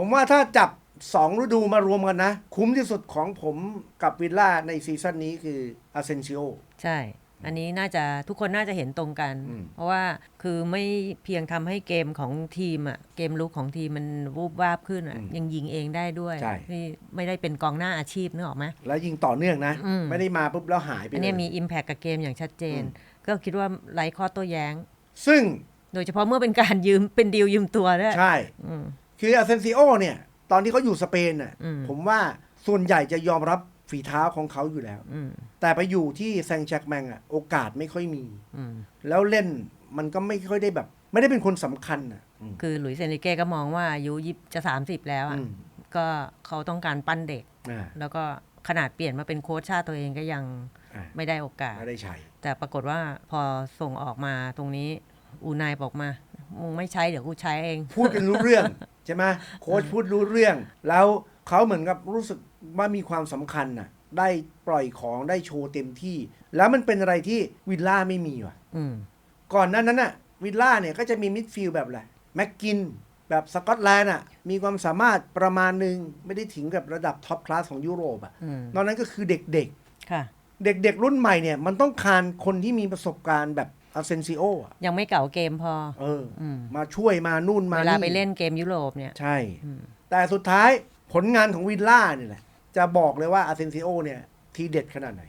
ผมว่าถ้าจับ2ฤดูมารวมกันนะ คุ้มที่สุดของผมกับวิลล่าในซีซั่นนี้คืออาเซนซิโอใช่ อันนี้น่าจะทุกคนน่าจะเห็นตรงกันอืมเพราะว่าคือไม่เพียงทำให้เกมของทีมอะเกมลุกของทีมมันวูบวาบขึ้นอะยังยิงเองได้ด้วยใช่ที่ไม่ได้เป็นกองหน้าอาชีพนึกออกไหมแล้วยิงต่อเนื่องนะอืมไม่ได้มาปุ๊บแล้วหายไปอันเลเนี้ยยมี Impact กับเกมอย่างชัดเจนอืมก็คิดว่าไร้ข้อโต้แย้ง ซึ่งโดยเฉพาะเมื่อเป็นการยืมเป็นดีลยืมตัวด้วยใช่อืม คืออาเซนซิโอเนี่ย ตอนที่เขาอยู่สเปนน่ะอืมผมว่าส่วนใหญ่จะยอมรับฝีเท้าของเขาอยู่แล้วอืมแต่ไปอยู่ที่แซงแจ็คแมงอะ โอกาสไม่ค่อยมีอืมแล้วเล่นมันก็ไม่ค่อยได้แบบ ไม่ได้เป็นคนสำคัญอะอืมคือหลุยส์เซนริเก้ก็มองว่าอายุยิบจะ30แล้วอะอืมก็เขาต้องการปั้นเด็กอ่าแล้วก็ขนาดเปลี่ยนมาเป็นโค้ชชาติตัวเองก็ยังอ่าไม่ได้โอกาส ไม่ได้ใช้ แต่ปรากฏว่าพอส่งออกมาตรงนี้อูนายบอกมา มึงไม่ใช้เดี๋ยวกูใช้เอง พูดกันรู้เรื่อง ใช่ไหมโค้ชพูดรู้เรื่อง แล้วเขาเหมือนกับรู้สึกว่ามีความสำคัญน่ะ ได้ปล่อยของได้โชว์เต็มที่ แล้วมันเป็นอะไรที่วิลล่าไม่มีว่ะอืมก่อนหนั้นนั้นน่ะ วิลล่าเนี่ยก็จะมีมิดฟิลด์แบบอะไรแม็กกินแบบสกอตแลนด์อะมีความสามารถประมาณหนึ่งไม่ได้ถึงกับระดับท็อปคลาสของยุโรปอะอืมนอกนั้นก็คือเด็กค่ะๆเด็กๆรุ่นใหม่เนี่ยมันต้องการคนที่มีประสบการณ์แบบ อาเซนซิโออะยังไม่เก่าเกมพอ เอออืมมาช่วยมานู่นมาเวนี่ลาไปเล่นเกมยุโรปเนี่ย ใช่ อืม แต่สุดท้ายผลงานของวิลล่าเนี่ยแหละจะบอกเลยว่าอาเซนซิโอเนี่ย ทีเด็ดขนาดไหน